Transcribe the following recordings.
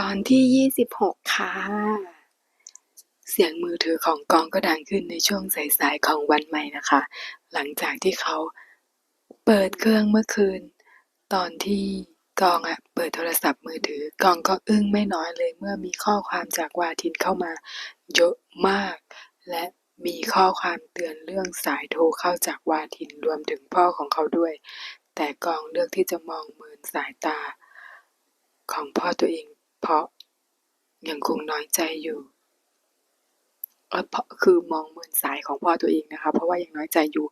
ตอนที่ 26 ค่ะ เสียงมือถือของกองก็ดังขึ้นในช่วงสายๆของวันใหม่นะคะ หลังจากที่เขาเปิดเครื่องเมื่อคืน ตอนที่กองอะเปิดโทรศัพท์มือถือกองก็อึ้งไม่น้อยเลยเมื่อมีข้อความจากวาทินเข้ามาเยอะมาก และมีข้อความเตือนเรื่องสายโทรเข้าจากวาทินรวมถึงพ่อของเขาด้วย แต่กองเลือกที่จะมองเมินสายตาของพ่อตัวเอง เพราะยังคงน้อยใจอยู่เออเพราะคือมองเมินสายของพ่อตัวเองนะคะ เพราะว่ายังน้อยใจอยู่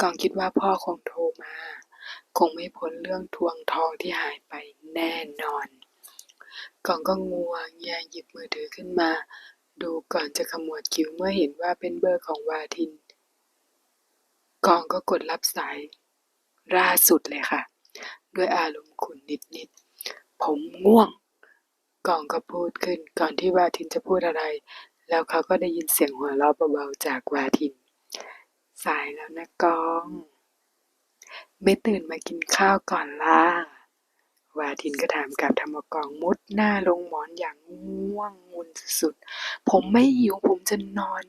กองคิดว่าพ่อคงโทรมา คงไม่พ้นเรื่องทวงทองที่หายไปแน่นอนกองก็งัวเงียหยิบมือถือขึ้นมา ดูก่อนจะขมวดคิ้วเมื่อเห็นว่าเป็นเบอร์ของวาทิน กองก็กดรับสายล่าสุดเลยค่ะ ด้วยอารมณ์ขุนนิดๆผมง่วง กองก็พูดขึ้นก่อนที่วาทินจะพูดอะไร แล้วเขาก็ได้ยินเสียงหัวเราะเบาๆจากวาทิน สายแล้วนะกอง ไม่ตื่นมากินข้าวก่อนล่ะวาทินก็ถามกับธรรมกองมุดหน้าลงหมอนอย่างง่วงงุนสุดๆ ผมไม่หิวผมจะนอน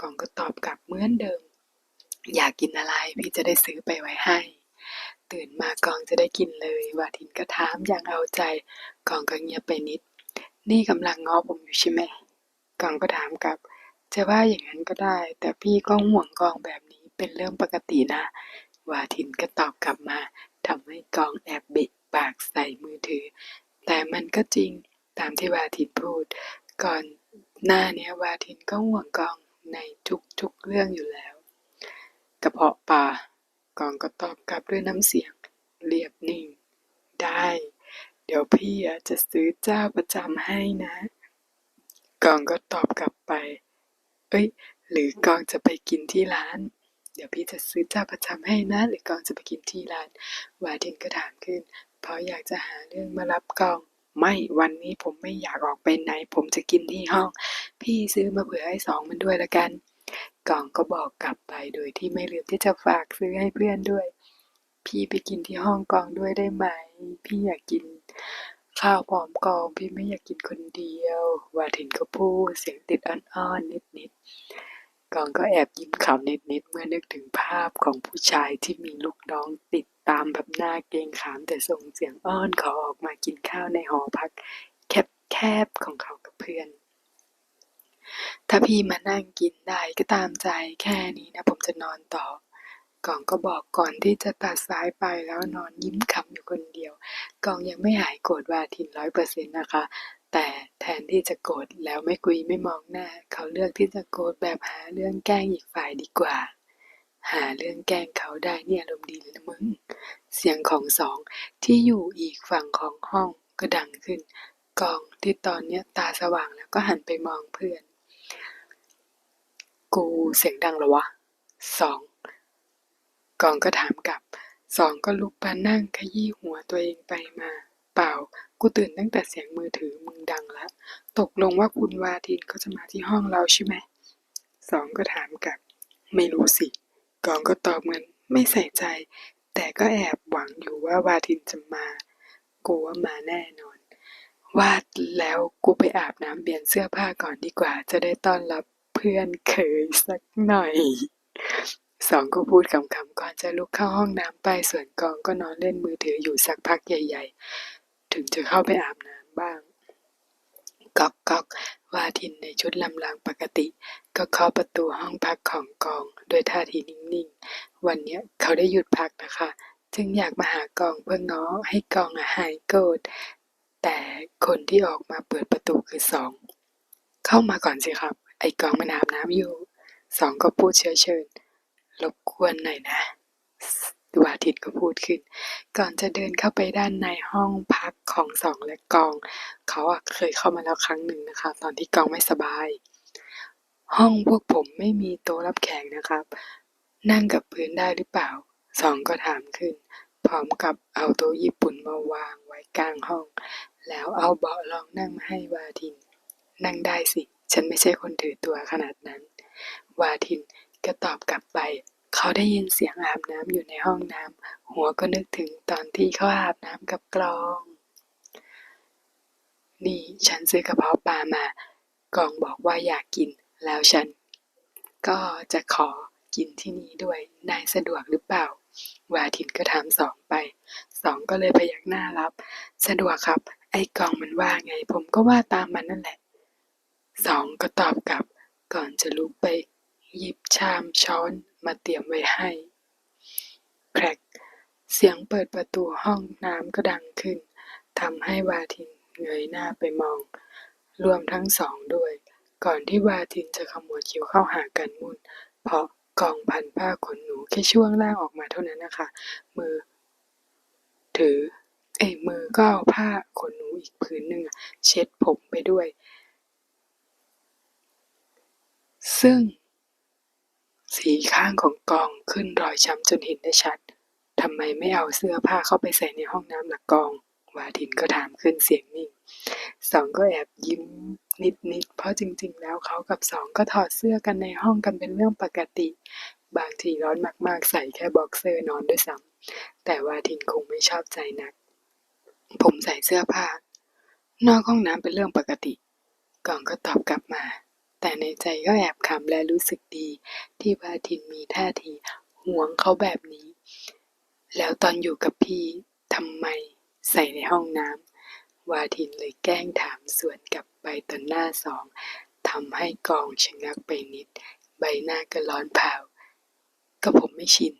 กองก็ตอบกลับเหมือนเดิม อยากกินอะไรพี่จะได้ซื้อไปไว้ให้ ตื่นมากองจะได้กินเลย วาทินก็ถามอย่างเอาใจ กองก็เงียบไปนิด นี่กำลังง้อผมอยู่ใช่ไหมกองก็ถามกลับ จะว่าอย่างนั้นก็ได้ แต่พี่ก็ห่วงกองแบบนี้เป็นเรื่องปกตินะ วาทินก็ตอบกลับมาทำให้กองแอบเบะปากใส่มือถือ แต่มันก็จริงตามที่วาทินพูด ก่อนหน้านี้วาทินก็ห่วงกองในทุกๆเรื่องอยู่แล้ว กระเพาะปลากองก็ตอบกลับด้วยน้ำเสียง เรียบนิ่ง ได้ เดี๋ยวพี่อะจะซื้อเจ้าประจำให้นะกองก็ตอบกลับไป เอ้ย หรือกองจะไปกินที่ร้าน เดี๋ยวพี่จะซื้อเจ้าประจำให้นะ หรือกองจะไปกินที่ร้าน วาทินก็ถามขึ้น เพราะอยากจะหาเรื่องมารับกอง ไม่วันนี้ผมไม่อยากออกไปไหน ผมจะกินที่ห้อง พี่ซื้อมาเผื่อให้สองมันด้วยละกัน กองก็บอกกลับไปโดยที่ไม่ลืมที่จะฝากซื้อให้เพื่อนด้วย พี่ไปกินที่ห้องกองด้วยได้ไหม พี่อยากกินข้าวพร้อมกอง พี่ไม่อยากกินคนเดียว วาทินก็พูดเสียงติดอ่อนๆนิดๆ กองก็แอบยิ้มขำนิดๆ เมื่อนึกถึงภาพของผู้ชายที่มีลูกน้องติดตามแบบหน้าเกรงขามแต่ส่งเสียงอ้อนขอออกมากินข้าวในหอพักแคบๆของเขากับเพื่อน ถ้าพี่มานั่งกินได้ก็ตามใจแค่นี้นะผมจะนอนต่อ กองก็บอกก่อนที่จะตัดสายไปแล้วนอนยิ้มขำอยู่คนเดียว กองยังไม่หายโกรธวาทินร้อยเปอร์เซ็นต์นะคะ แต่แทนที่จะโกรธแล้วไม่คุยไม่มองหน้า เขาเลือกที่จะโกรธแบบหาเรื่องแกล้งอีกฝ่ายดีกว่า หาเรื่องแกล้งเขาได้เนี่ยอารมณ์ดีเลยนะมึง เสียงของสองที่อยู่อีกฝั่งของห้องก็ดังขึ้น กองที่ตอนเนี้ยตาสว่างแล้วก็หันไปมองเพื่อน กูเสียงดังหรอวะสอง กองก็ถามกลับ สองก็ลุกมานั่งขยี้หัวตัวเองไปมา เปล่า กูตื่นตั้งแต่เสียงมือถือมึงดังละ ตกลงว่าคุณวาทินเขาจะมาที่ห้องเราใช่ไหม สองก็ถามกลับ ไม่รู้สิ กองก็ตอบเหมือนไม่ใส่ใจ แต่ก็แอบหวังอยู่ว่าวาทินจะมา กูว่ามาแน่นอน วาดแล้วกูไปอาบน้ำเปลี่ยนเสื้อผ้าก่อนดีกว่า จะได้ต้อนรับเพื่อนเคยสักหน่อย สองก็พูดขำๆก่อนจะลุกเข้าห้องน้ำไปส่วนกองก็นอนเล่นมือถืออยู่สักพักใหญ่ ๆ ถึงจะเข้าไปอาบน้ำบ้างก๊อกก๊อกวาทินในชุดลำลางปกติ ก็เคาะประตูห้องพักของกองด้วยท่าทีนิ่งๆ วันนี้เขาได้หยุดพักนะคะ จึงอยากมาหากองเพื่อง้อให้กองอะหายโกรธแต่คนที่ออกมาเปิดประตูคือสอง เข้ามาก่อนสิครับ ไอ้กองมันอาบน้ำอยู่ สองก็พูดเชื้อเชิญ รบกวนหน่อยนะวาทิตก็พูดขึ้น ก่อนจะเดินเข้าไปด้านในห้องพักของสองและกอง เขาเคยเข้ามาแล้วครั้งหนึ่งนะคะ ตอนที่กองไม่สบาย ห้องพวกผมไม่มีโต๊ะรับแขกนะครับ นั่งกับพื้นได้หรือเปล่า สองก็ถามขึ้น พร้อมกับเอาโต๊ะญี่ปุ่นมาวางไว้กลางห้อง แล้วเอาเบาะรองนั่งมาให้วาทิน นั่งได้สิ ฉันไม่ใช่คนถือตัวขนาดนั้น วาทิน ก็ตอบกลับไป เขาได้ยินเสียงอาบน้ำอยู่ในห้องน้ำ หัวก็นึกถึงตอนที่เขาอาบน้ำกับกลอง นี่ฉันซื้อกระเพาะปลามา กองบอกว่าอยากกิน แล้วฉัน ก็จะขอกินที่นี่ด้วย นายสะดวกหรือเปล่าวาทินก็ถามสองไป สองก็เลยพยักหน้ารับ สะดวกครับ ไอ้กองมันว่าไง ผมก็ว่าตามมันนั่นแหละ สองก็ตอบกลับ ก่อนจะลุกไป หยิบชามช้อนมาเตรียมไว้ให้ แครก เสียงเปิดประตูห้องน้ำก็ดังขึ้นทำให้วาทินเงยหน้าไปมอง รวมทั้งสองด้วย ก่อนที่วาทินจะขมวดคิ้วเข้าหากันมุ่น เพราะกองพันผ้าขนหนูแค่ช่วงล่างออกมาเท่านั้นนะคะ มือ ถือ เอ้มือก็เอาผ้าขนหนูอีกผืนหนึ่งเช็ดผมไปด้วย ซึ่ง สีข้างของกองขึ้นรอยช้ำจนเห็นได้ชัด ทำไมไม่เอาเสื้อผ้าเข้าไปใส่ในห้องน้ำหลักกอง วาทินก็ถามขึ้นเสียงนิ่ง สองก็แอบยิ้มนิดๆ เพราะจริงๆ แล้วเขากับสองก็ถอดเสื้อกันในห้องกันเป็นเรื่องปกติ บางทีร้อนมากๆ ใส่แค่บ็อกเซอร์นอนด้วยซ้ำ แต่วาทินคงไม่ชอบใจนัก ผมใส่เสื้อผ้า นอกห้องน้ำเป็นเรื่องปกติ กองก็ตอบกลับมา แต่ในใจก็แอบขำและรู้สึกดี ที่วาทินมีท่าทีหวงเขาแบบนี้ แล้วตอนอยู่กับพี่ทำไมใส่ในห้องน้ำวาทินเลยแกล้งถามสวนกลับไปต่อหน้าสองทำให้กองชะงักไปนิด ใบหน้าก็ร้อนเผาก็ผมไม่ชิน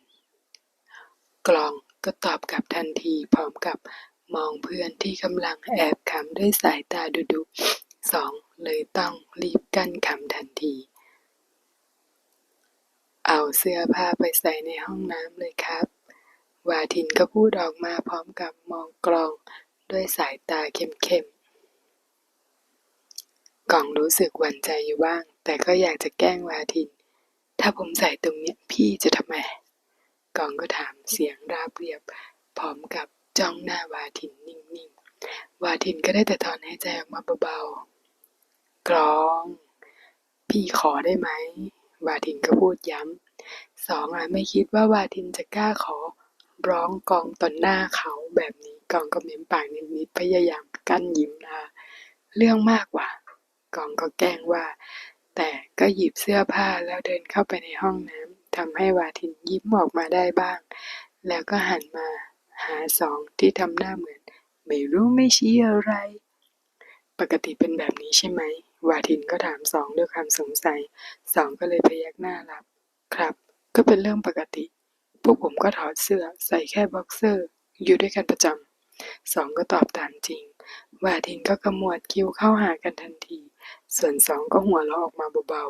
กลองก็ตอบกลับทันทีพร้อมกับมองเพื่อนที่กำลังแอบขำด้วยสายตาดุๆสอง เลยต้องรีบกั้นขำทันที เอาเสื้อผ้าไปใส่ในห้องน้ำเลยครับ วาทินก็พูดออกมาพร้อมกับมองกลองด้วยสายตาเข้มๆกล่องรู้สึกหวั่นใจอยู่บ้าง แต่ก็อยากจะแกล้งวาทิน ถ้าผมใส่ตรงเนี้ยพี่จะทำไมกองก็ถามเสียงราบเรียบ พร้อมกับจ้องหน้าวาทินนิ่งๆ วาทินก็ได้แต่ถอนหายใจออกมาเบาๆ กรอง พี่ขอได้ไหม วาทินก็พูดย้ำ สองอะไม่คิดว่าวาทินจะกล้าขอ ร้องกองต่อหน้าเขาแบบนี้กองก็เม้มปากนิดๆพยายามกั้นยิ้มนะเรื่องมากกว่ากองก็แกล้งว่า แต่ก็หยิบเสื้อผ้าแล้วเดินเข้าไปในห้องน้ำทำให้วาทินยิ้มออกมาได้บ้าง แล้วก็หันมาหาสองที่ทำหน้าเหมือน ไม่รู้ไม่ชี้อะไร ปกติเป็นแบบนี้ใช่ไหม วาทินก็ถามสองด้วยความสงสัย สองก็เลยพยักหน้ารับ ครับ ก็เป็นเรื่องปกติ พวกผมก็ถอดเสื้อใส่แค่บ็อกเซอร์ อยู่ด้วยกันประจำสองก็ตอบตามจริง วาทินก็ขมวดคิ้วเข้าหากันทันที ส่วนสองก็หัวเราะออกมาเบา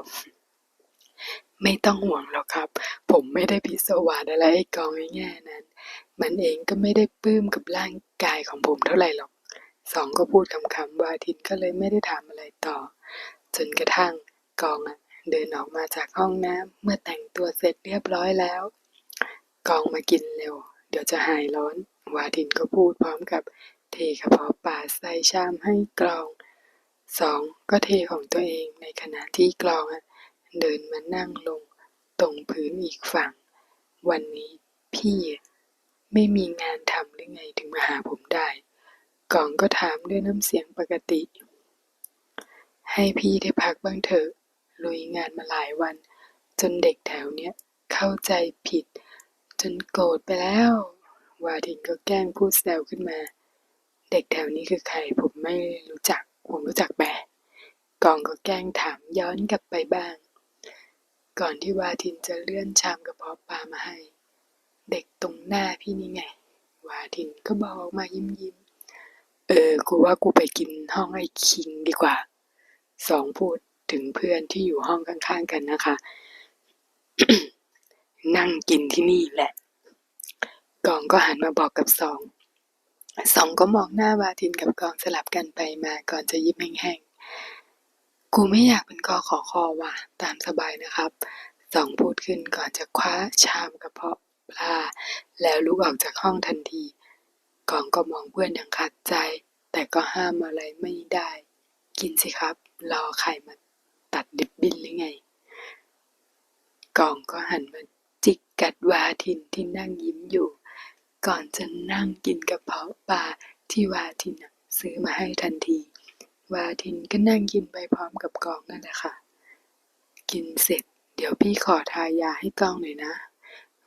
ๆ ไม่ต้องห่วงหรอกครับ ผมไม่ได้พิศวาสอะไรไอ้กองแง่ๆนั้น มันเองก็ไม่ได้ปลื้มกับร่างกายของผมเท่าไหร่หรอก สองก็พูดคำๆวาทินก็เลยไม่ได้ถามอะไรต่อ จนกระทั่งกองเดินออกมาจากห้องน้ำเมื่อแต่งตัวเสร็จเรียบร้อยแล้ว กองมากินเร็ว เดี๋ยวจะหายร้อน วาทินก็พูดพร้อมกับเทกระเพาะปลาใส่ชามให้กลองสองก็เทของตัวเองในขณะที่กลองเดินมานั่งลงตรงพื้นอีกฝั่ง วันนี้พี่ไม่มีงานทำหรือไงถึงมาหาผมได้ กองก็ถามด้วยน้ำเสียงปกติ ให้พี่ได้พักบ้างเถอะ ลุยงานมาหลายวัน จนเด็กแถวเนี้ยเข้าใจผิด จนโกรธไปแล้ว วาทินก็แกล้งพูดแซวขึ้นมา เด็กแถวนี้คือใครผมไม่รู้จัก ผมรู้จักแบกองก็แกล้งถามย้อนกลับไปบ้าง ก่อนที่วาทินจะเลื่อนชามกระเพาะปลามาให้ เด็กตรงหน้าพี่นี่ไง วาทินก็บอกมายิ้มยิ้มเออ กูว่ากูไปกินห้องไอ้คิงดีกว่า สองพูดถึงเพื่อนที่อยู่ห้องข้างๆกันนะคะ นั่งกินที่นี่แหละ กองก็หันมาบอกกับสองสองก็มองหน้าวาทินกับกองสลับกันไปมาก่อนจะยิ้มแห้งๆ กูไม่อยากเป็นกอขอคอว่ะ ตามสบายนะครับสองพูดขึ้นก่อนจะคว้าชามกระเพาะปลา แล้วลุกออกจากห้องทันทีกองก็มองเพื่อนอย่างขัดใจ แต่ก็ห้ามอะไรไม่ได้ กินสิครับ รอใครมาตัดดิบบิ้นหรือไง กองก็หันมาจิกกัดวาทินที่นั่งยิ้มอยู่ ก่อนจะนั่งกินกระเพาะปลาที่วาทินซื้อมาให้ทันที วาทินก็นั่งกินไปพร้อมกับกองนั่นแหละค่ะ กินเสร็จ เดี๋ยวพี่ขอทายาให้กองหน่อยนะ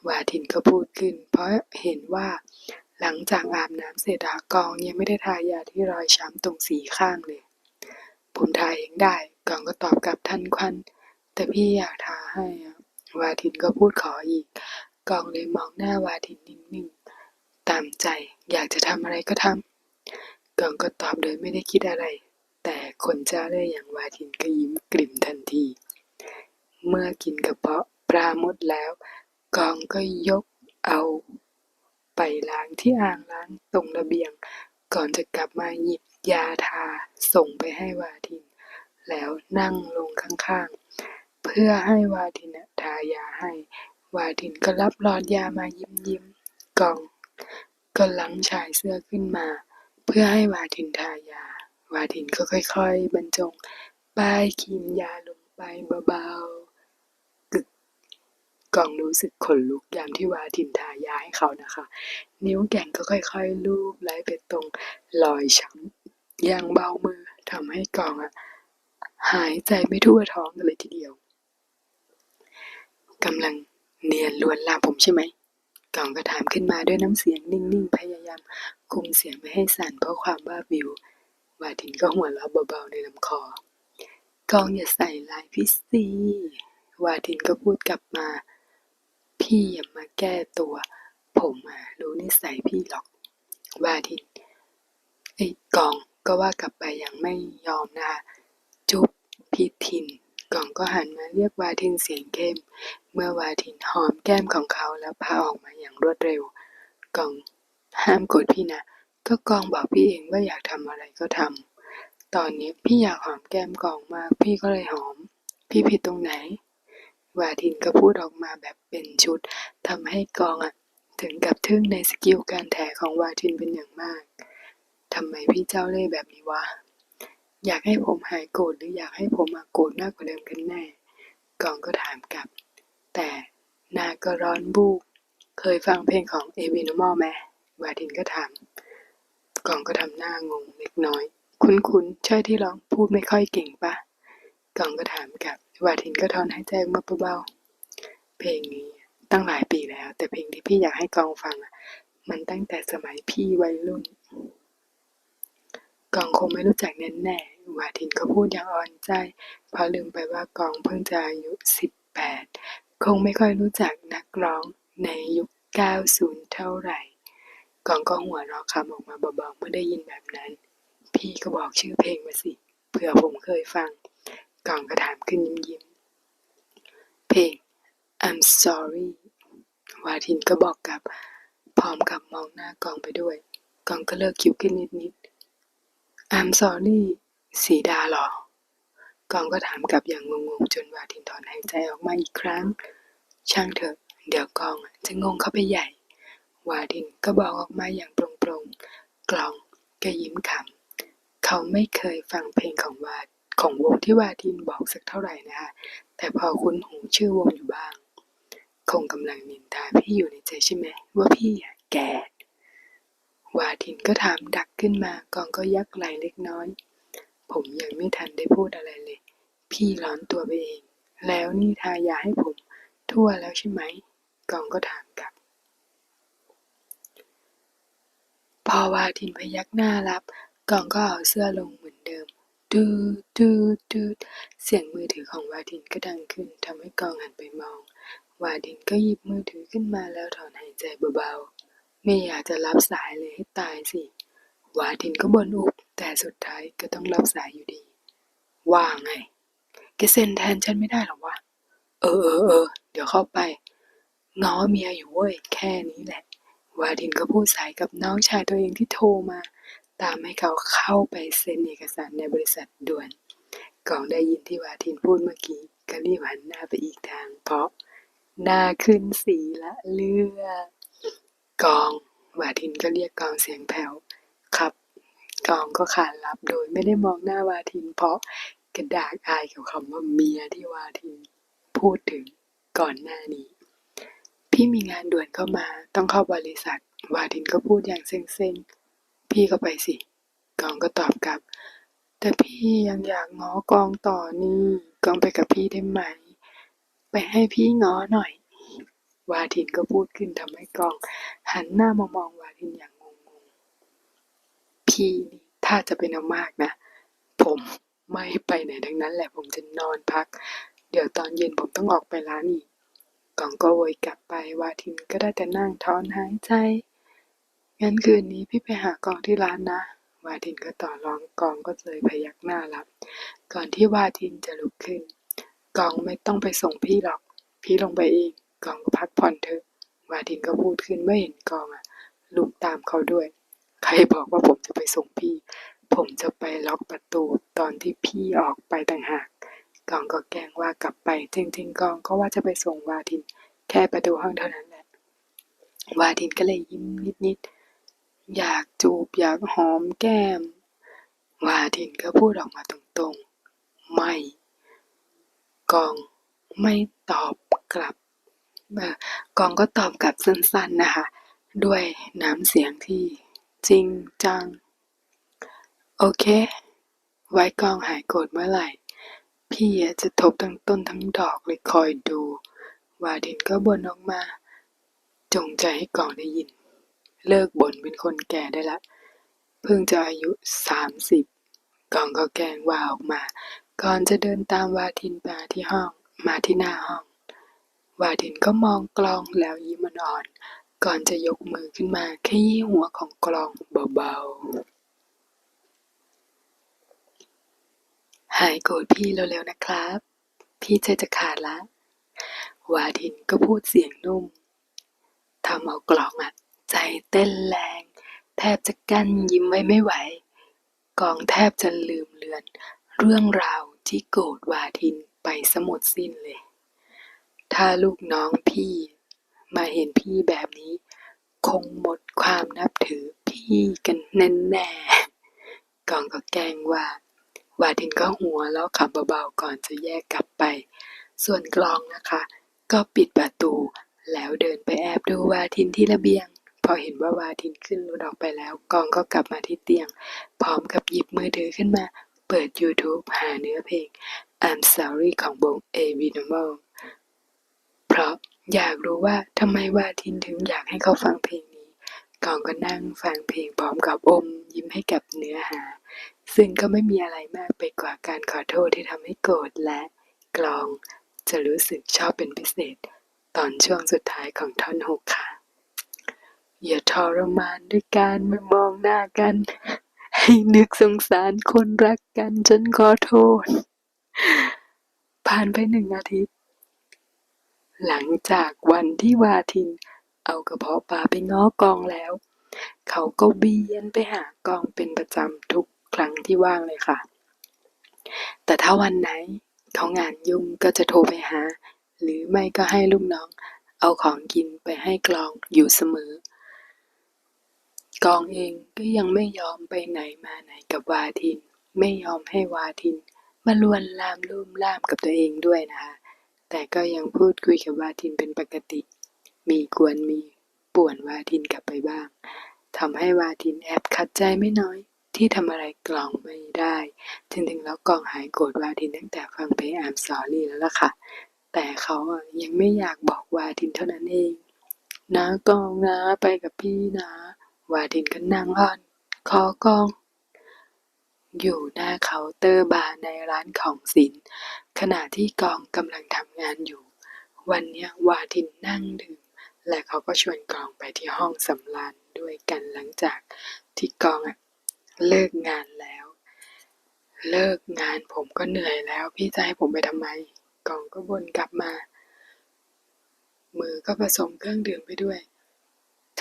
วาทินก็พูดขึ้น เพราะเห็นว่าหลังจากอาบน้ำเสร็จอะกองยังไม่ได้ทายาที่รอยช้ำตรงสีข้างเลย ผมทายเองได้กองก็ตอบกลับทันควัน แต่พี่อยากทาให้อะวาทินก็พูดขออีกกองเลยมองหน้าวาทินนิ่งๆ ตามใจ อยากจะทำอะไรก็ทำกองก็ตอบโดยไม่ได้คิดอะไร แต่คนเจ้าเล่ห์อย่างวาทินก็ยิ้มกลิ่มทันที เมื่อกินกระเพาะปลาหมดแล้ว กองก็ยกเอา ไปล้างที่อ่างล้างตรงระเบียง ก่อนจะกลับมาหยิบ ยาทาส่งไปให้วาทิน แล้วนั่งลงข้างๆ เพื่อให้วาทินน่ะทายาให้ วาทินก็รับหลอดยามายิ้มยิ้มกองก็ลังชายเสื้อขึ้นมา เพื่อให้วาทินทายา วาทินก็ค่อยๆ บรรจงป้ายครีมยาลงไปเบาๆกึกกองรู้สึกขนลุกยามที่วาทินทายาให้เขานะคะ นิ้วแก่งก็ค่อยๆ ลูบไล่ไปตรงรอยช้ำ อย่างเบามือทำให้กองอะหายใจไม่ทั่วท้องกันเลยทีเดียวกำลังเนียนลวนลามผมใช่ไหมกองก็ถามขึ้นมาด้วยน้ำเสียงนิ่งๆ พยายามคุมเสียงไม่ให้สั่นเพราะความบ้าวิววาทินก็หัวเราะเบาๆในลำคอ กองอย่าใส่ลายพี่ซีวาทินก็พูดกลับมา พี่อย่ามาแก้ตัว ผมอะรู้นิสัยพี่หรอก วาทินไอ้กอง ก็ว่ากลับไปยังไม่ยอมนะคะ จุ๊บพี่ทินกองก็หันมาเรียกวาทินเสียงเข้ม เมื่อวาทินหอมแก้มของเขาแล้วพาออกมาอย่างรวดเร็วกองห้ามกดพี่นะ ก็กองบอกพี่เองว่าอยากทำอะไรก็ทำ ตอนนี้พี่อยากหอมแก้มกองมาก พี่ก็เลยหอม พี่ผิดตรงไหน วาทินก็พูดออกมาแบบเป็นชุดทำให้กองอะถึงกับทึ่งในสกิลการแถของวาทินเป็นอย่างมาก ทำไมพี่เจ้าเล่ห์แบบนี้วะ อยากให้ผมหายโกรธหรืออยากให้ผมมาโกรธมากกว่าเดิมกันแน่ กองก็ถามกลับ แต่หนาก็ร้อนบูบเคยฟังเพลงของเอวินอมอลไหมวาทินก็ถาม กองก็ทำหน้างงเล็กน้อย คุ้นๆใช่ที่ร้องพูดไม่ค่อยเก่งปะกองก็ถามกลับ วาทินก็ถอนหายใจมาเบาๆเพลงนี้ตั้งหลายปีแล้ว แต่เพลงที่พี่อยากให้กองฟังมันตั้งแต่สมัยพี่วัยรุ่น กองคงไม่รู้จักแน่ๆวาทินก็พูดอย่างอ่อนใจ เพราะลืมไปว่ากองเพิ่งจะอายุสิบแปด คงไม่ค่อยรู้จักนักร้องในยุค90เท่าไหร่ กองก็หัวเราะคำออกมาเบาๆเมื่อได้ยินแบบนั้น พี่ก็บอกชื่อเพลงมาสิ เผื่อผมเคยฟัง กองก็ถามขึ้นยิ้มๆเพลง I'm sorry วาทินก็บอกกับ พร้อมกับมองหน้ากองไปด้วย กองก็เลิกคิ้วขึ้นนิด ๆ I'm sorry สีดาเหรอกองก็ถามกลับอย่างงงๆ จนวาทินถอนหายใจออกมาอีกครั้ง ช่างเถอะ เดี๋ยวกองจะงงเข้าไปใหญ่ วาทินก็บอกออกมาอย่างโปร่งๆ กลองก็ยิ้มขำเขาไม่เคยฟังเพลงของวาของวงที่วาทินบอกสักเท่าไหร่นะคะแต่พอคุ้นหูชื่อวงอยู่บ้าง คงกำลังนินทาพี่อยู่ในใจใช่ไหมว่าพี่แก่ วาทินก็ถามดักขึ้นมา กองก็ยักไหลเล็กน้อย ผมยังไม่ทันได้พูดอะไรเลย พี่ร้อนตัวไปเอง แล้วนี่ทายาให้ผม ทั่วแล้วใช่ไหม กองก็ถามกลับ พอวาทินพยักหน้ารับ กองก็เอาเสื้อลงเหมือนเดิมดูดูดูเสียงมือถือของวาทินก็ดังขึ้นทำให้กองหันไปมอง วาทินก็หยิบมือถือขึ้นมาแล้วถอนหายใจเบาๆ ไม่อยากจะรับสายเลยให้ตายสิวาทินก็บ่นอุบแต่สุดท้ายก็ต้องรับสายอยู่ดี ว่าไง แกเซ็นแทนฉันไม่ได้หรอวะ เออเออเออ เดี๋ยวเข้าไป ง้อเมียอยู่เว้ย แค่นี้แหละ วาทินก็พูดสายกับน้องชายตัวเองที่โทรมา ตามให้เขาเข้าไปเซ็นเอกสารในบริษัทด่วนกองได้ยินที่วาทินพูดเมื่อกี้ก็รีบหันหน้าไปอีกทางเพราะหน้าขึ้นสีละเลือด กองวาทินก็เรียกกองเสียงแผ่วครับ กองก็ขานรับโดยไม่ได้มองหน้าวาทิน เพราะกระดากอายกับคำว่าเมียที่วาทิน พูดถึงก่อนหน้านี้ พี่มีงานด่วนเข้ามาต้องเข้าบริษัท วาทินก็พูดอย่างเซ็งๆ พี่ก็ไปสิ กองก็ตอบกลับ แต่พี่ยังอยากง้อกองต่อนี่ กองไปกับพี่ได้ไหม ไปให้พี่ง้อหน่อย วาทินก็พูดขึ้นทำให้กอง หันหน้ามามองวาทินอย่างงงๆพี่นี่ถ้าจะเป็นเอามากนะ ผมไม่ไปไหนทั้งนั้นแหละผมจะนอนพัก เดี๋ยวตอนเย็นผมต้องออกไปร้านอีกกองก็โวยกลับไปวาทินก็ได้แต่นั่งถอนหายใจ งั้นคืนนี้พี่ไปหากองที่ร้านนะ วาทินก็ต่อรองกองก็เลยพยักหน้ารับ ก่อนที่วาทินจะลุกขึ้น กองไม่ต้องไปส่งพี่หรอก พี่ลงไปเอง กองก็พักผ่อนเถอะ วาทินก็พูดขึ้นเมื่อเห็นกองอะลุกตามเขาด้วย ใครบอกว่าผมจะไปส่งพี่ ผมจะไปล็อกประตูตอนที่พี่ออกไปต่างหาก กองก็แกล้งว่ากลับไป จริงๆกองก็ว่าจะไปส่งวาทิน แค่ประตูห้องเท่านั้นแหละ วาทินก็เลยยิ้มนิดๆ อยากจูบอยากหอมแก้ม วาทินก็พูดออกมาตรงๆ ไม่ กองไม่ตอบกลับ กองก็ตอบกลับสั้นๆนะคะ ด้วยน้ำเสียงที่จริงจัง โอเค ไว้กองหายโกรธเมื่อไหร่ พี่จะทบทั้งต้นทั้งดอกเลยคอยดูวาดินก็บ่นออกมา จงใจให้กองได้ยิน เลิกบ่นเป็นคนแก่ได้ละ เพิ่งจะอายุสามสิบกองก็แกล้งว่าออกมา ก่อนจะเดินตามวาทินมาที่ห้องมาที่หน้าห้อง วาดินก็มองกลองแล้วยิ้มอ่อนๆ ก่อนจะยกมือขึ้นมาขยี้หัวของกลองเบาๆ หายโกรธพี่เร็วๆนะครับ พี่ใจจะขาดละ วาดินก็พูดเสียงนุ่มทำเอากลองอะใจเต้นแรง แทบจะกั้นยิ้มไว้ไม่ไหว กองแทบจะลืมเลือน เรื่องราวที่โกรธวาทินไปสมดสิ้นเลย ถ้าลูกน้องพี่มาเห็นพี่แบบนี้ คงหมดความนับถือพี่กันแน่แน่กองก็แกล้งว่า วาทินก็หัวแล้วขับเบาๆก่อนจะแยกกลับไป ส่วนกลองนะคะ ก็ปิดประตูแล้วเดินไปแอบดูวาทินที่ระเบียง พอเห็นว่าวาทินขึ้นรถออกไปแล้ว กองก็กลับมาที่เตียง พร้อมกับหยิบมือถือขึ้นมา เปิด YouTube หาเนื้อเพลง I'm Sorry ของวง A v i n o m a l เพราะอยากรู้ว่าทำไมวาทินถึงอยากให้เขาฟังเพลงนี้กองก็นั่งฟังเพลงพร้อมกับอมยิ้มให้กับเนื้อหา ซึ่งก็ไม่มีอะไรมากไปกว่าการขอโทษที่ทำให้โกรธและกลองจะรู้สึกชอบเป็นพิเศษ ตอนช่วงสุดท้ายของท่อนหกค่ะ อย่าทรมานด้วยการมามองหน้ากัน ให้นึกสงสารคนรักกันฉันขอโทษ ผ่านไปหนึ่งอาทิตย์ หลังจากวันที่วาทินเอากระเพาะปลาไปง้อกองแล้ว เขาก็เบียนไปหากองเป็นประจำทุกครั้งที่ว่างเลยค่ะ แต่ถ้าวันไหนเขางานยุ่งก็จะโทรไปหา หรือไม่ก็ให้ลูกน้อง เอาของกินไปให้กลองอยู่เสมอ กองเองก็ยังไม่ยอมไปไหนมาไหนกับวาทิน ไม่ยอมให้วาทิน มาลวนลามลุ่มล่ามกับตัวเองด้วยนะคะ แต่ก็ยังพูดคุยกับวาทินเป็นปกติ มีกวนมีป่วนวาทินกลับไปบ้างทำให้วาทินแอบขัดใจไม่น้อย ที่ทำอะไรกลองไม่ได้จริงๆแล้วกองหายโกรธวาทินตั้งแต่ฟังเพลง I'm Sorry แล้วล่ะค่ะ แต่เขายังไม่อยากบอกวาทินเท่านั้นเองนะกองนะไปกับพี่นะ วาทินก็นั่งอ่อนขอกอง อยู่หน้าเคาน์เตอร์บาร์ในร้านของศิลป์ ขณะที่กองกำลังทำงานอยู่ วันเนี้ยวาทินนั่งดื่ม และเขาก็ชวนกองไปที่ห้องสำราญด้วยกันหลังจากที่กองเลิกงานแล้ว เลิกงานผมก็เหนื่อยแล้ว พี่จะให้ผมไปทำไม กองก็บ่นกลับมา มือก็ผสมเครื่องดื่มไปด้วย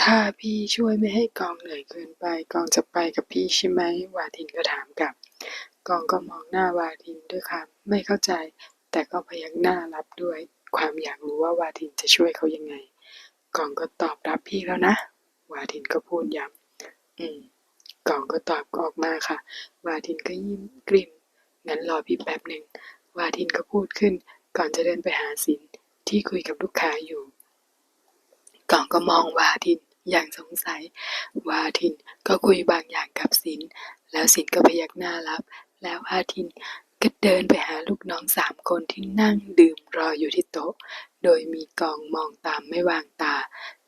ถ้าพี่ช่วยไม่ให้กองเหนื่อยเกินไป กองจะไปกับพี่ใช่ไหม วาทินก็ถามกลับ กองก็มองหน้าวาทินด้วยความไม่เข้าใจ แต่ก็พยักหน้ารับด้วย ความอยากรู้ว่าวาทินจะช่วยเขายังไง กองก็ตอบรับพี่แล้วนะ วาทินก็พูดย้ำอืม กองก็ตอบออกมาค่ะ วาทินก็ยิ้มกริ่มงั้นรอพี่แป๊บหนึ่ง วาทินก็พูดขึ้น ก่อนจะเดินไปหาสินที่คุยกับลูกค้าอยู่ กองก็มองวาทิน อย่างสงสัย วาทินก็คุยบางอย่างกับสิน แล้วสินก็พยักหน้ารับ แล้วอาทินก็เดินไปหาลูกน้องสามคนที่นั่งดื่มรออยู่ที่โต๊ะ โดยมีกองมองตามไม่วางตา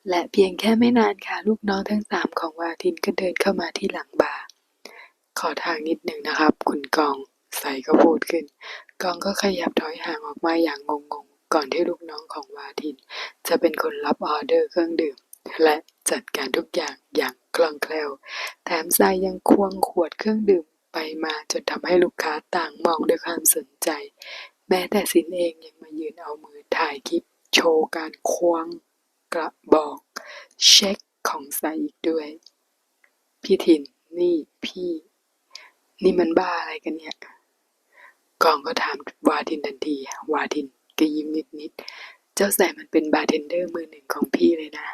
และเพียงแค่ไม่นานค่ะลูกน้องทั้งสามของวาทินก็เดินเข้ามาที่หลังบาร์ขอทางนิดหนึ่งนะครับ คุณกองใส่ก็พูดขึ้น กองก็ขยับถอยห่างออกมาอย่างงงๆ ก่อนที่ลูกน้องของวาทิน จะเป็นคนรับออเดอร์เครื่องดื่ม และ จัดการทุกอย่างอย่างคล่องแคล่ว แถมทรายยังควงขวดเครื่องดื่มไปมาจนทำให้ลูกค้าต่างมองด้วยความสนใจ แม้แต่สินเองยังมายืนเอามือถ่ายคลิป โชว์การควงกระบอก เช็คของทรายอีกด้วย พี่ถิ่นนี่พี่ นี่มันบ้าอะไรกันเนี่ยกองก็ถามวาทินทันที วาทินก็ยิ้มนิดๆเจ้าแสมันเป็นบาร์เทนเดอร์มือหนึ่งของพี่เลยนะ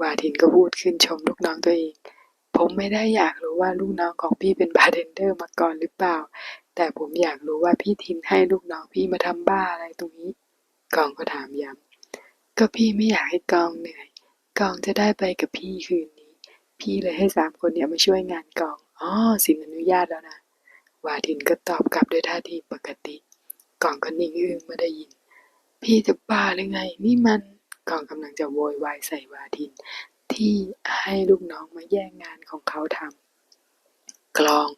วาทินก็พูดขึ้นชมลูกน้องตัวเอง ผมไม่ได้อยากรู้ว่าลูกน้องของพี่เป็นบาร์เทนเดอร์มาก่อนหรือเปล่า แต่ผมอยากรู้ว่าพี่ทินให้ลูกน้องพี่มาทำบ้าอะไรตรงนี้ กองก็ถามย้ำก็พี่ไม่อยากให้กองเหนื่อย กองจะได้ไปกับพี่คืนนี้ พี่เลยให้สามคนเนี่ยมาช่วยงานกอง อ๋อ สินอนุญาตแล้วนะ วาทินก็ตอบกลับด้วยท่าทีปกติ กองก็นิ่งอึ้งเมื่อได้ยิน พี่จะบ้าหรือไง นี่มัน กองกำลังจะโวยวายใส่วาทิน ที่ให้ลูกน้องมาแย่งงานของเขาทำกลอง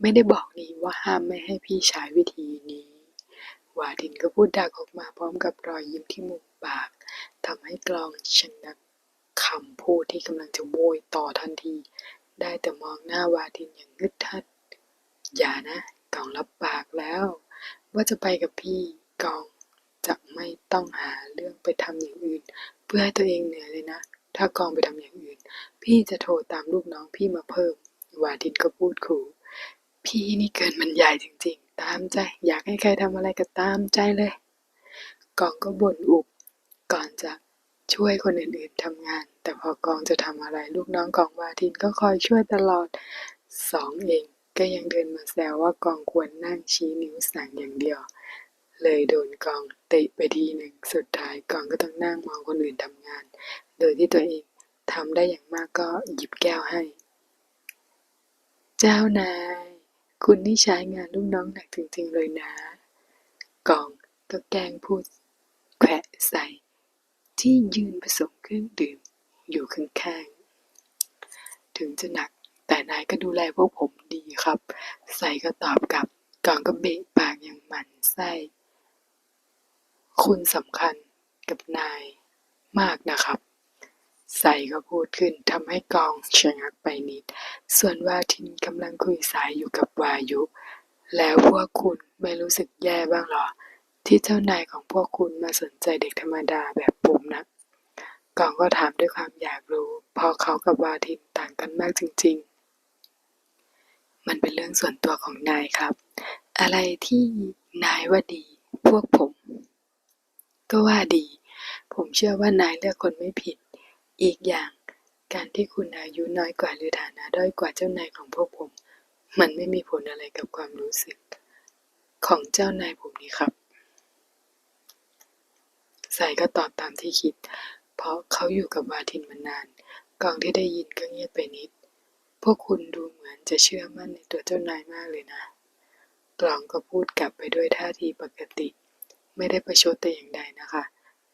ไม่ได้บอกนีว่าห้ามไม่ให้พี่ใช้วิธีนี้ วาทินก็พูดดักออกมาพร้อมกับรอยยิ้มที่มุมปากทำให้กลองชะงักคำพูดที่กำลังจะโวยต่อทันที ได้แต่มองหน้าวาทินอย่างงึดทัด อย่านะกองรับปากแล้ว ว่าจะไปกับพี่กอง จะไม่ต้องหาเรื่องไปทำอย่างอื่น เพื่อให้ตัวเองเหนื่อยเลยนะ ถ้ากองไปทำอย่างอื่น พี่จะโทรตามลูกน้องพี่มาเพิ่ม วาทินก็พูดขู่พี่นี่เกินบรรยายจริง ๆ ตามใจอยากให้ใครทำอะไรก็ตามใจเลย กองก็บ่นอุบ ก่อนจะช่วยคนอื่นๆทำงาน แต่พอกองจะทำอะไรลูกน้องของวาทินก็คอยช่วยตลอดสองเองก็ยังเดินมาแซวว่ากองควรนั่งชี้นิ้วสั่งอย่างเดียว เลยโดนกองเตะไปทีหนึ่ง สุดท้ายกองก็ต้องนั่งมองคนอื่นทำงาน โดยที่ตัวเองทำได้อย่างมากก็หยิบแก้วให้ เจ้านาย คุณนี่ใช้งานลูกน้องหนักจริงๆเลยนะ กองก็แกล้งพูดแขวะใส่ ที่ยืนผสมเครื่องดื่มอยู่ข้างๆ ถึงจะหนักแต่นายก็ดูแลพวกผมดีครับ ใส่ก็ตอบกลับ กองก็เบะปากอย่างหมันไส้ คุณสำคัญกับนายมากนะครับ ใส่ก็พูดขึ้นทำให้กองชะงักไปนิด ส่วนวาทินกำลังคุยสายอยู่กับวายุ แล้วพวกคุณไม่รู้สึกแย่บ้างหรอ ที่เจ้านายของพวกคุณมาสนใจเด็กธรรมดาแบบผมนะกองก็ถามด้วยความอยากรู้เพราะเขากับวาทินต่างกันมากจริง ๆ มันเป็นเรื่องส่วนตัวของนายครับ อะไรที่นายว่าดี พวกผม ก็ว่าดี ผมเชื่อว่านายเลือกคนไม่ผิด อีกอย่าง การที่คุณอายุน้อยกว่าหรือฐานะด้อยกว่าเจ้านายของพวกผม มันไม่มีผลอะไรกับความรู้สึก ของเจ้านายผมนี่ครับ สายก็ตอบตามที่คิด เพราะเขาอยู่กับวาทินมานาน กองที่ได้ยินก็เงียบไปนิด พวกคุณดูเหมือนจะเชื่อมั่นในตัวเจ้านายมากเลยนะกลองก็พูดกลับไปด้วยท่าทีปกติ ไม่ได้ประชดแต่อย่างใดนะคะ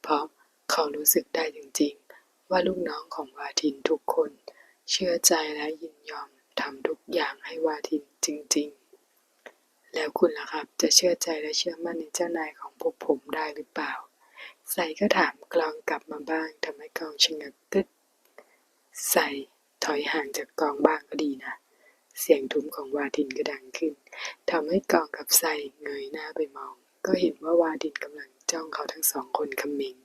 เพราะเขารู้สึกได้จริงๆ ว่าลูกน้องของวาทินทุกคน เชื่อใจและยินยอมทำทุกอย่างให้วาทินจริงๆ แล้วคุณล่ะครับจะเชื่อใจและเชื่อมั่นในเจ้านายของพวกผมได้หรือเปล่าใส่ก็ถามกลองกลับมาบ้างทำให้กองชะงักกึดใส่ถอยห่างจากกองบ้างก็ดีนะ เสียงทุ้มของวาทินก็ดังขึ้นทำให้กองกับใส่เงยหน้าไปมอง ก็เห็นว่าวาดินกำลังจ้องเขาทั้งสองคนคำมิง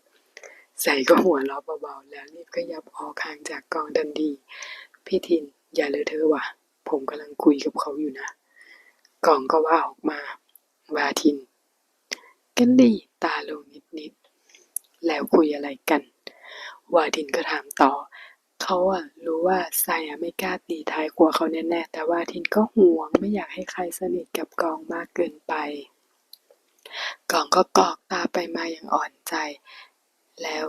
ใส่ก็หัวเราะเบาๆแล้วรีบขยับออกห่างจากกองทันทีพี่ทินอย่าเลอะเทอะว่ะ ผมกำลังคุยกับเขาอยู่นะกองก็ว่าออกมา วาทิน กันดีตาลงนิดๆแล้วคุยอะไรกัน วาทินก็ถามต่อ เขาอะรู้ว่าไซอะไม่กล้าตีท้ายกลัวเขาแน่ๆแต่วาทินก็ห่วงไม่อยากให้ใครสนิทกับกองมากเกินไป กองก็กอกตาไปมาอย่างอ่อนใจ แล้ว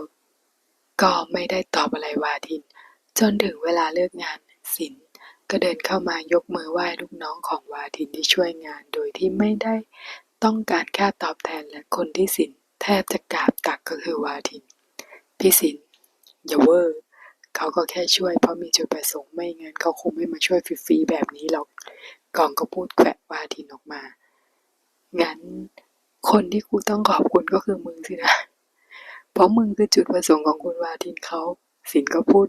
ก็ไม่ได้ตอบอะไรวาทิน จนถึงเวลาเลิกงานสินก็เดินเข้ามายกมือไหว้ลูกน้องของวาทินที่ช่วยงานโดยที่ไม่ได้ต้องการค่าตอบแทนและคนที่สินแทบจะกราบตักก็คือวาทิน พี่สินอย่าเวอร์เขาก็แค่ช่วยเพราะมีจุดประสงค์ไม่งั้นเขาคงไม่มาช่วยฟรีๆแบบนี้หรอกกองก็พูดแขวะวาทินออกมา งั้น คนที่กูต้องขอบคุณก็คือมึงสินะ เพราะมึงคือจุดประสงค์ของคุณวาทินเขา สินก็พูด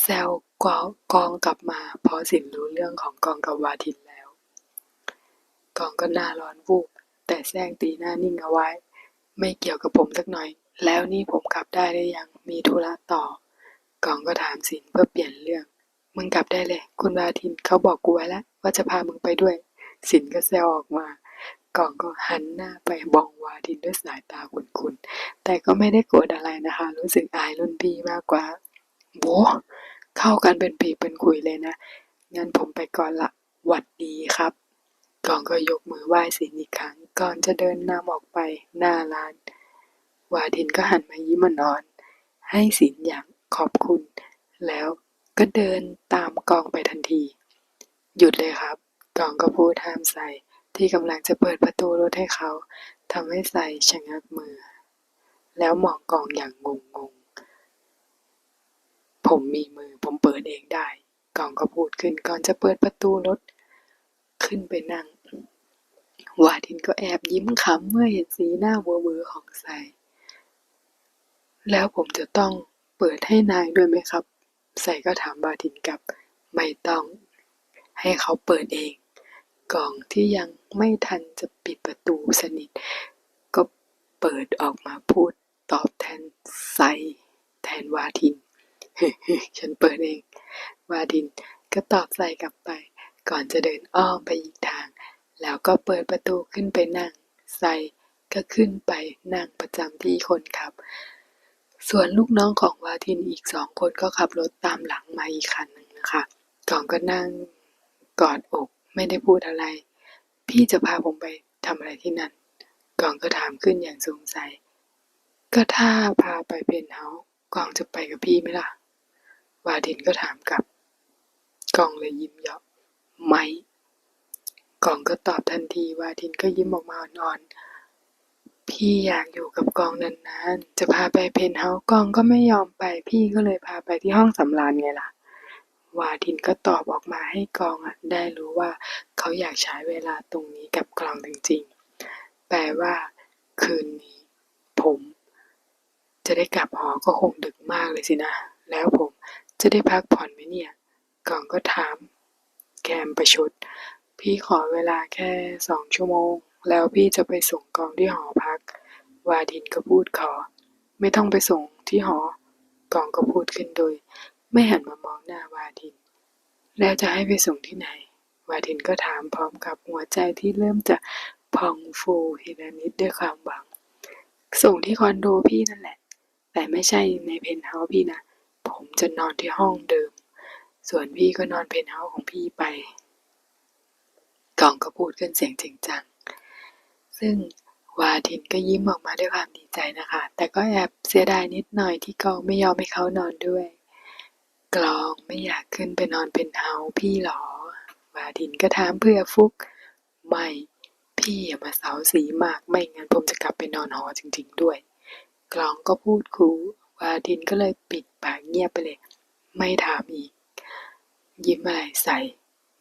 แซวกองกองกลับมา เพราะสินรู้เรื่องของกองกับวาทินแล้ว กองก็หน้าร้อนวูบแต่แซงตีหน้านิ่งเอาไว้ ไม่เกี่ยวกับผมสักหน่อย แล้วนี่ผมกลับได้หรือยังมีธุระต่อ กองก็ถามสินเพื่อเปลี่ยนเรื่อง มึงกลับได้เลย คุณวาทินเขาบอกกูไว้แล้วว่าจะพามึงไปด้วย สินก็แซวออกมา กองก็หันหน้าไปมองวาทินด้วยสายตาคุนๆ แต่ก็ไม่ได้โกรธอะไรนะคะ รู้สึกอายรุ่นพี่มากกว่าโบเข้ากันเป็นปีเป็นคุยเลยนะ งั้นผมไปก่อนละหวัดดีครับ กองก็ยกมือไหว้สินอีกครั้ง ก่อนจะเดินนำออกไปหน้าร้าน วาทินก็หันมายิ้มอ่อนๆให้สินอย่างขอบคุณ แล้วก็เดินตามกองไปทันที หยุดเลยครับ กองก็พูดห้ามใส่ ที่กำลังจะเปิดประตูรถให้เขาทำให้ใส่ชะงักมือ แล้วมองกองอย่างงงงๆผมมีมือผมเปิดเองได้ กองก็พูดขึ้นก่อนจะเปิดประตูรถ ขึ้นไปนั่งวาทินก็แอบยิ้มขำเมื่อเห็นสีหน้าเวอร์ของใสแล้วผมจะต้องเปิดให้นายด้วยไหมครับ ใสก็ถามวาทินกลับ ไม่ต้อง ให้เขาเปิดเอง กล่องที่ยังไม่ทันจะปิดประตูสนิท ก็เปิดออกมาพูดตอบแทนใสแทนวาทิน ฉันเปิดเอง วาทินก็ตอบใส่กลับไป ก่อนจะเดินอ้อมไปอีกทาง แล้วก็เปิดประตูขึ้นไปนั่งใสก็ขึ้นไปนั่งประจำที่คนขับ ส่วนลูกน้องของวาทินอีกสองคนก็ขับรถตามหลังมาอีกคันหนึ่งนะคะกองก็นั่งกอดอก ไม่ได้พูดอะไร พี่จะพาผมไปทำอะไรที่นั่น กองก็ถามขึ้นอย่างสงสัย ก็ถ้าพาไปเพนเฮาส์กองจะไปกับพี่ไหมล่ะ วาทินก็ถามกลับ กองเลยยิ้มเยาะไม่ กองก็ตอบทันที วาทินก็ยิ้มออกมาอ่อนๆ พี่อยากอยู่กับกองนานๆ จะพาไปเพนเฮาส์กองก็ไม่ยอมไป พี่ก็เลยพาไปที่ห้องสำราญไงล่ะ วาทินก็ตอบออกมาให้กองอะได้รู้ว่าเขาอยากใช้เวลาตรงนี้กับกลองจริงๆ แปลว่า คืนนี้ ผม จะได้กลับหอก็คงดึกมากเลยสินะ แล้วผมจะได้พักผ่อนไหมเนี่ย กองก็ถาม แกมประชด พี่ขอเวลาแค่สองชั่วโมง แล้วพี่จะไปส่งกองที่หอพัก วาทินก็พูดขอ ไม่ต้องไปส่งที่หอกองก็พูดขึ้นโดย ไม่หันมามองหน้าวาทิน แล้วจะให้ไปส่งที่ไหน วาทินก็ถามพร้อมกับหัวใจที่เริ่มจะพองฟูทีละนิดด้วยความหวัง ส่งที่คอนโดพี่นั่นแหละ แต่ไม่ใช่ในเพนท์เฮาส์พี่นะ ผมจะนอนที่ห้องเดิม ส่วนพี่ก็นอนเพนท์เฮาส์ของพี่ไปกองก็พูดขึ้นเสียงจริงจัง ซึ่งวาทินก็ยิ้มออกมาด้วยความดีใจนะคะ แต่ก็แอบเสียดายนิดหน่อยที่กองไม่ยอมให้เขานอนด้วย กลองไม่อยากขึ้นไปนอนเป็นเฮาพี่หรอ วาทินก็ถามเพื่อฟุก ไม่ พี่อย่ามาเสาสีมากไม่งั้นผมจะกลับไปนอนหอจริง ๆ ด้วย กลองก็พูดคูวาทินก็เลยปิดปากเงียบไปเลย ไม่ถามอีก ยิ้มอะไรใส่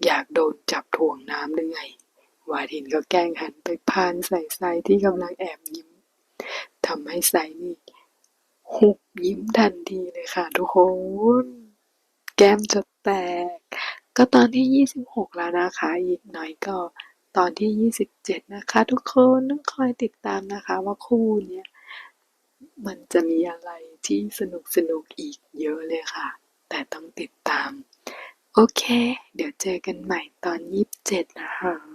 อยากโดนจับถ่วงน้ำหรือไงวาทินก็แกล้งหันไปพานใส่ใส่ที่กำลังแอบยิ้มทำให้ใส่นี่หุบยิ้มทันทีเลยค่ะทุกคน แก้มจะแตก ก็ตอนที่ 26 แล้วนะคะ อีกหน่อยก็ตอนที่ 27 นะคะ ทุกคนต้องคอยติดตามนะคะว่าคู่เนี้ยมันจะมีอะไรที่สนุกสนุกอีกเยอะเลยค่ะ แต่ต้องติดตาม โอเค เดี๋ยวเจอกันใหม่ตอน 27 นะคะ